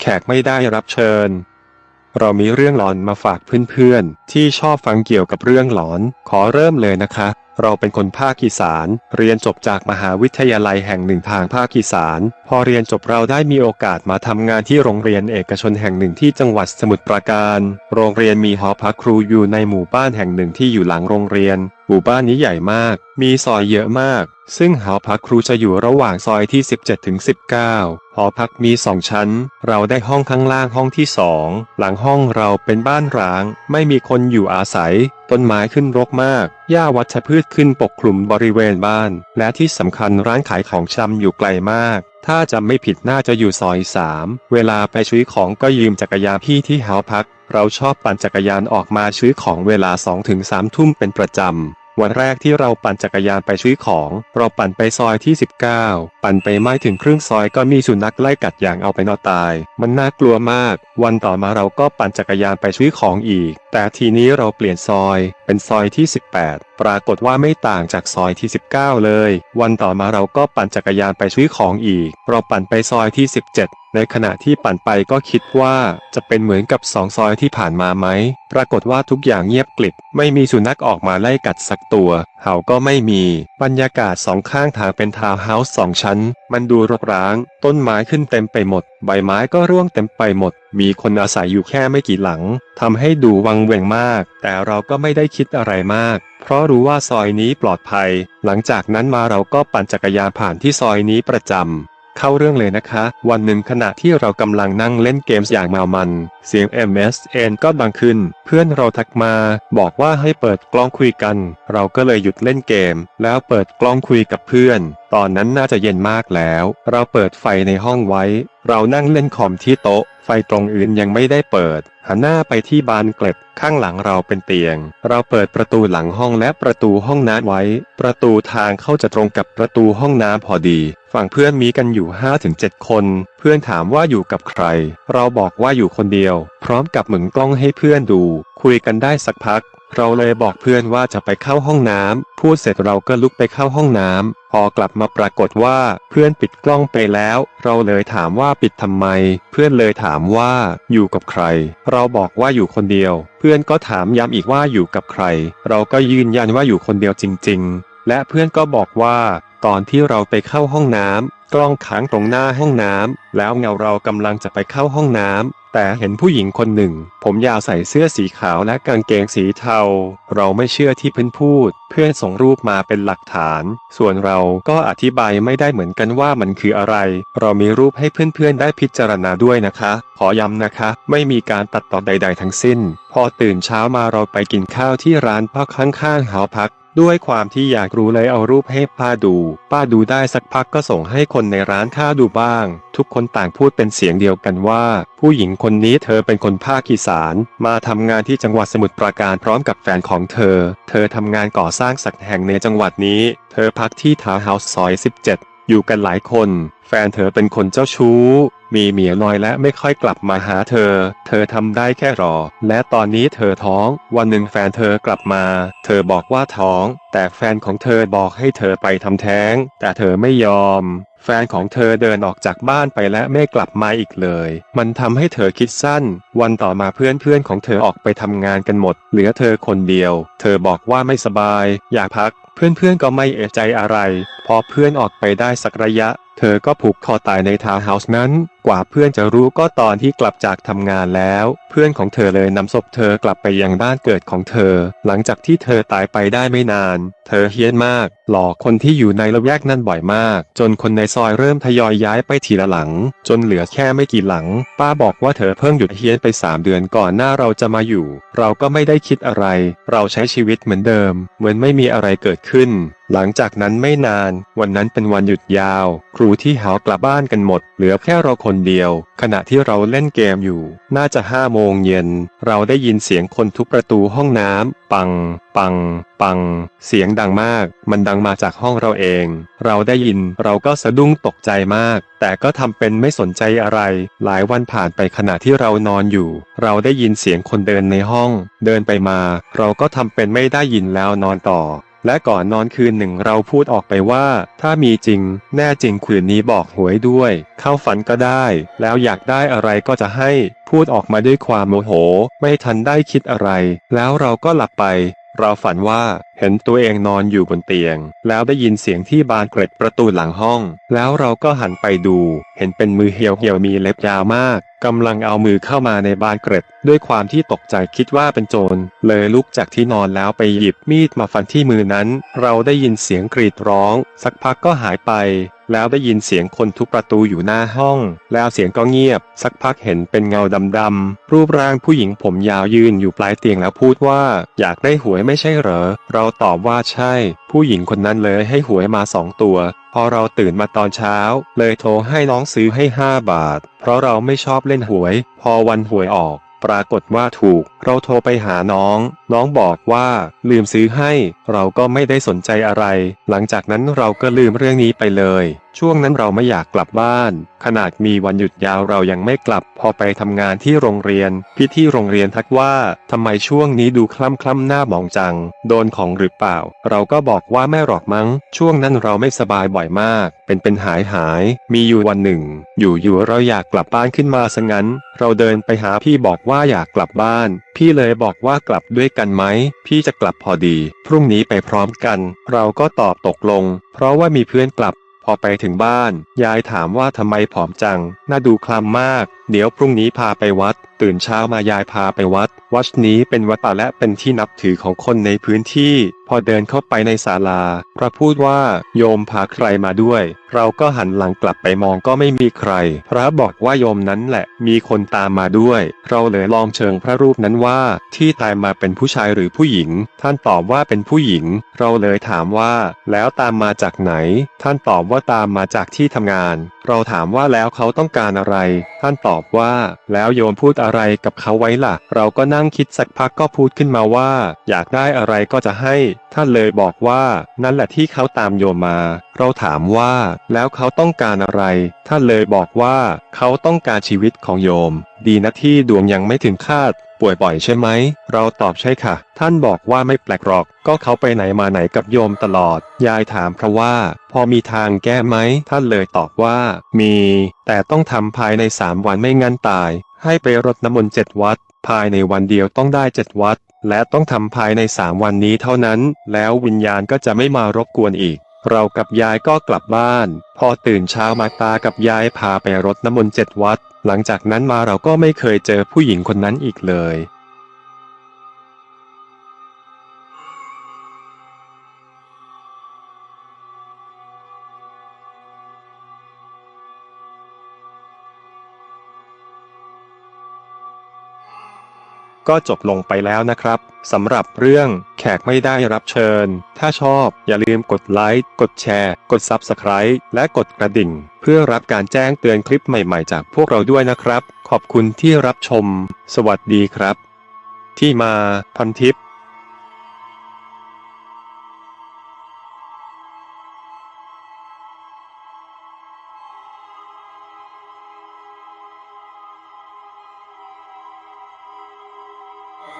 แขกไม่ได้รับเชิญ เรามีเรื่องหลอนมาฝากเพื่อนๆ ที่ชอบฟังเกี่ยวกับเรื่องหลอน ขอเริ่มเลยนะคะ เราเป็นคนภาคอีสาน เรียนจบจากมหาวิทยาลัยแห่งหนึ่งทางภาคอีสาน พอเรียนจบเราได้มีโอกาสมาทำงานที่โรงเรียนเอกชนแห่งหนึ่งที่จังหวัดสมุทรปราการ โรงเรียนมีหอพักครูอยู่ในหมู่บ้านแห่งหนึ่งที่อยู่หลังโรงเรียน หมู่บ้านนี้ใหญ่มาก มีซอยเยอะมาก ซึ่งหอพักครูจะอยู่ระหว่างซอยที่ 17ถึง19 หอพักมีสองชั้น เราได้ห้องข้างล่างห้องที่สองหลังห้องเราเป็นบ้านร้าง ไม่มีคนอยู่อาศัย ต้นไม้ขึ้นรกมาก หญ้าวัชพืชขึ้นปกคลุมบริเวณบ้าน และที่สำคัญร้านขายของชำอยู่ไกลมาก ถ้าจำไม่ผิดน่าจะอยู่ซอยสามเวลาไปซื้อของก็ยืมจักรยานพี่ที่หอพักเราชอบปั่นจักรยานออกมาซื้อของเวลา 2-3 ทุ่มเป็นประจำ วันแรกที่เราปั่นจักรยานไปซื้อของ เราปั่นไปซอยที่ 19 ปั่นไปไม่ถึงครึ่งซอยก็มีสุนัขไล่กัดอย่างเอาไปนอนตาย มันน่ากลัวมาก วันต่อมาเราก็ปั่นจักรยานไปซื้อของอีก แต่ทีนี้เราเปลี่ยนซอย เป็นซอยที่ 18 ปรากฏว่าไม่ต่างจากซอยที่ 19 เลย วันต่อมาเราก็ปั่นจักรยานไปซื้อของอีก เราปั่นไปซอยที่ 17 ในขณะที่ปั่นไปก็คิดว่าจะเป็นเหมือนกับสองซอยที่ผ่านมาไหม ปรากฏว่าทุกอย่างเงียบกลิบ ไม่มีสุนัขออกมาไล่กัดสักตัว เห่าก็ไม่มี บรรยากาศสองข้างทางเป็นทาวน์เฮาส์สองชั้น มันดูรกร้าง ต้นไม้ขึ้นเต็มไปหมด ใบไม้ก็ร่วงเต็มไปหมด มีคนอาศัยอยู่แค่ไม่กี่หลัง ทำให้ดูวังเวงมาก แต่เราก็ไม่ได้คิดอะไรมาก เพราะรู้ว่าซอยนี้ปลอดภัย หลังจากนั้นมาเราก็ปั่นจักรยานผ่านที่ซอยนี้ประจำ เข้าเรื่องเลยนะคะ วันหนึ่งขณะที่เรากำลังนั่งเล่นเกมอย่างเมามัน เสียง MSN ก็ดังขึ้น เพื่อนเราทักมา บอกว่าให้เปิดกล้องคุยกัน เราก็เลยหยุดเล่นเกม แล้วเปิดกล้องคุยกับเพื่อน ตอนนั้นน่าจะเย็นมากแล้ว เราเปิดไฟในห้องไว้ เรานั่งเล่นคอมที่โต๊ะ ฟตรงอื่นยังไม่ได้เปิด หันหน้าไปที่บานเกล็ดข้างหลังเราเป็นเตียง เราเปิดประตูหลังห้องและประตูห้องน้ำไว้ ประตูทางเข้าจะตรงกับประตูห้องน้ำพอดี ฝั่งเพื่อนมีกันอยู่ 5-7 คน เพื่อนถามว่าอยู่กับใคร เราบอกว่าอยู่คนเดียว พร้อมกับหมึงกล้องให้เพื่อนดู คุยกันได้สักพัก เราเลยบอกเพื่อนว่าจะไปเข้าห้องน้ำ พูดเสร็จเราก็ลุกไปเข้าห้องน้ำ พอกลับมาปรากฏว่าเพื่อนปิดกล้องไปแล้ว เราเลยถามว่าปิดทำไม เพื่อนเลยถามว่าอยู่กับใคร เราบอกว่าอยู่คนเดียว เพื่อนก็ถามย้ำอีกว่าอยู่กับใคร เราก็ยืนยันว่าอยู่คนเดียวจริง ๆ และเพื่อนก็บอกว่า ตอนที่เราไปเข้าห้องน้ำ กล้องค้างตรงหน้าห้องน้ำแล้วเงาเรากำลังจะไปเข้าห้องน้ำแต่เห็นผู้หญิงคนหนึ่ง ผมยาวใส่เสื้อสีขาวและกางเกงสีเทา เราไม่เชื่อที่เพื่อนพูด เพื่อนส่งรูปมาเป็นหลักฐาน ส่วนเราก็อธิบายไม่ได้เหมือนกันว่ามันคืออะไร เรามีรูปให้เพื่อนๆได้พิจารณาด้วยนะคะ ขอย้ำนะคะ ไม่มีการตัดต่อใด ๆ ทั้งสิ้น พอตื่นเช้ามาเราไปกินข้าวที่ร้านพักข้างๆหอพัก ด้วยความที่อยากรู้เลยเอารูปให้ป้าดู ป้าดูได้สักพักก็ส่งให้คนในร้านข้าดูบ้าง ทุกคนต่างพูดเป็นเสียงเดียวกันว่า ผู้หญิงคนนี้เธอเป็นคนภาคอีสาน มาทำงานที่จังหวัดสมุทรปราการพร้อมกับแฟนของเธอ เธอทำงานก่อสร้างสักแห่งในจังหวัดนี้ เธอพักที่ทาวน์เฮาส์ซอย 17 อยู่กันหลายคน แฟนเธอเป็นคนเจ้าชู้ มีเมียน้อยและไม่ค่อยกลับมาหาเธอ เธอทำได้แค่รอ และตอนนี้เธอท้อง วันหนึ่งแฟนเธอกลับมา เธอบอกว่าท้อง แต่แฟนของเธอบอกให้เธอไปทำแท้ง แต่เธอไม่ยอมแฟนของเธอเดินออกจากบ้านไปและไม่กลับมาอีกเลย มันทำให้เธอคิดสั้น วันต่อมาเพื่อนเพื่อนๆของเธอออกไปทำงานกันหมด เหลือเธอคนเดียว เธอบอกว่าไม่สบาย อยากพัก เพื่อนๆก็ไม่เอะใจอะไร พอเพื่อนออกไปได้สักระยะเธอก็ผูกคอตายในทาวน์เฮาส์นั้น กว่าเพื่อนจะรู้ก็ตอนที่กลับจากทำงานแล้ว เพื่อนของเธอเลยนำศพเธอกลับไปยังบ้านเกิดของเธอ หลังจากที่เธอตายไปได้ไม่นาน เธอเฮี้ยนมาก หลอกคนที่อยู่ในละแวกนั้นบ่อยมาก จนคนในซอยเริ่มทยอยย้ายไปทีละหลัง จนเหลือแค่ไม่กี่หลัง ป้าบอกว่าเธอเพิ่งหยุดเฮี้ยนไป 3 เดือนก่อนหน้าเราจะมาอยู่ เราก็ไม่ได้คิดอะไร เราใช้ชีวิตเหมือนเดิม เหมือนไม่มีอะไรเกิดขึ้น หลังจากนั้นไม่นาน วันนั้นเป็นวันหยุดยาว ครูที่หากลับบ้านกันหมด เหลือแค่เราคนเดียว ขณะที่เราเล่นเกมอยู่ น่าจะห้าโมงเย็น เราได้ยินเสียงคนทุบประตูห้องน้ำปัง ปัง ปัง เสียงดังมาก มันดังมาจากห้องเราเอง เราได้ยินเราก็สะดุ้งตกใจมาก แต่ก็ทำเป็นไม่สนใจอะไร หลายวันผ่านไปขณะที่เรานอนอยู่ เราได้ยินเสียงคนเดินในห้อง เดินไปมา เราก็ทำเป็นไม่ได้ยินแล้วนอนต่อ และก่อนนอนคืนหนึ่งเราพูดออกไปว่า ถ้ามีจริง แน่จริงคืนนี้บอกหวยด้วย เข้าฝันก็ได้ แล้วอยากได้อะไรก็จะให้ พูดออกมาด้วยความโมโห ไม่ทันได้คิดอะไร แล้วเราก็หลับไป เราฝันว่า เห็นตัวเองนอนอยู่บนเตียง แล้วได้ยินเสียงที่บานเกร็ดประตูหลังห้อง แล้วเราก็หันไปดู เห็นเป็นมือเหี่ยวเหี่ยวๆมีเล็บยาวมากกำลังเอามือเข้ามาในบานเกร็ด ด้วยความที่ตกใจคิดว่าเป็นโจร เลยลุกจากที่นอนแล้วไปหยิบมีดมาฟันที่มือนั้น เราได้ยินเสียงกรีดร้อง สักพักก็หายไป แล้วได้ยินเสียงคนทุบประตูอยู่หน้าห้อง แล้วเสียงก็เงียบ สักพักเห็นเป็นเงาดำๆรูปร่างผู้หญิงผมยาวยืนอยู่ปลายเตียงแล้วพูดว่า อยากได้หวยไม่ใช่เหรอ เราตอบว่าใช่ ผู้หญิงคนนั้นเลยให้หวยมาสองตัว พอเราตื่นมาตอนเช้า เลยโทรให้น้องซื้อให้ 5 บาท เพราะเราไม่ชอบเล่นหวย พอวันหวยออก ปรากฏว่าถูก เราโทรไปหาน้อง น้องบอกว่า ลืมซื้อให้ เราก็ไม่ได้สนใจอะไร หลังจากนั้นเราก็ลืมเรื่องนี้ไปเลยช่วงนั้นเราไม่อยากกลับบ้าน ขนาดมีวันหยุดยาวเรายังไม่กลับ พอไปทำงานที่โรงเรียน พี่ที่โรงเรียนทักว่าทำไมช่วงนี้ดูคล่ำคล่ำหน้ามองจัง โดนของหรือเปล่า เราก็บอกว่าไม่หรอกมั้ง ช่วงนั้นเราไม่สบายบ่อยมาก เป็นเป็นหายหาย มีอยู่วันหนึ่ง อยู่ๆเราอยากกลับบ้านขึ้นมาซะงั้น เราเดินไปหาพี่บอกว่าอยากกลับบ้าน พี่เลยบอกว่ากลับด้วยกันไหม พี่จะกลับพอดี พรุ่งนี้ไปพร้อมกัน เราก็ตอบตกลง เพราะว่ามีเพื่อนกลับ พอไปถึงบ้าน ยายถามว่าทำไมผอมจัง น่าดูคลำมาก เดี๋ยวพรุ่งนี้พาไปวัด ตื่นเช้ามายายพาไปวัด วัดนี้เป็นวัดป่าและเป็นที่นับถือของคนในพื้นที่ พอเดินเข้าไปในศาลา พระพูดว่าโยมพาใครมาด้วย เราก็หันหลังกลับไปมองก็ไม่มีใคร พระบอกว่าโยมนั้นแหละ มีคนตามมาด้วย เราเลยลองเชิงพระรูปนั้นว่า ที่ตายมาเป็นผู้ชายหรือผู้หญิง ท่านตอบว่าเป็นผู้หญิง เราเลยถามว่า แล้วตามมาจากไหน ท่านตอบว่าตามมาจากที่ทำงาน เราถามว่าแล้วเขาต้องการอะไร ท่านตอบว่า แล้วโยมพูดอะไรกับเขาไว้ล่ะ เราก็นั่งคิดสักพักก็พูดขึ้นมาว่า อยากได้อะไรก็จะให้ ท่านเลยบอกว่านั่นแหละที่เขาตามโยมมา เราถามว่า แล้วเขาต้องการอะไร ท่านเลยบอกว่า เขาต้องการชีวิตของโยม ดีนะที่ดวงยังไม่ถึงคาด ป่วยบ่อยใช่ไหม เราตอบใช่ค่ะ ท่านบอกว่าไม่แปลกหรอก ก็เขาไปไหนมาไหนกับโยมตลอด ยายถามเพราะว่า พอมีทางแก้ไหม ท่านเลยตอบว่า มี แต่ต้องทำภายในสามวันไม่งั้นตาย ให้ไปรดน้ำมนต์เจ็ดวัด ภายในวันเดียวต้องได้เจ็ดวัด และต้องทำภายในสามวันนี้เท่านั้น แล้ววิญญาณก็จะไม่มารบกวนอีกเรากับยายก็กลับบ้าน พอตื่นเช้ามาตากับยายพาไปรดน้ำมนต์เจ็ดวัด หลังจากนั้นมาเราก็ไม่เคยเจอผู้หญิงคนนั้นอีกเลย ก็จบลงไปแล้วนะครับสำหรับเรื่องแขกไม่ได้รับเชิญ ถ้าชอบอย่าลืมกดไลค์ กดแชร์ กด Subscribe และกดกระดิ่ง เพื่อรับการแจ้งเตือนคลิปใหม่ๆจากพวกเราด้วยนะครับ ขอบคุณที่รับชม สวัสดีครับ ที่มาพันทิป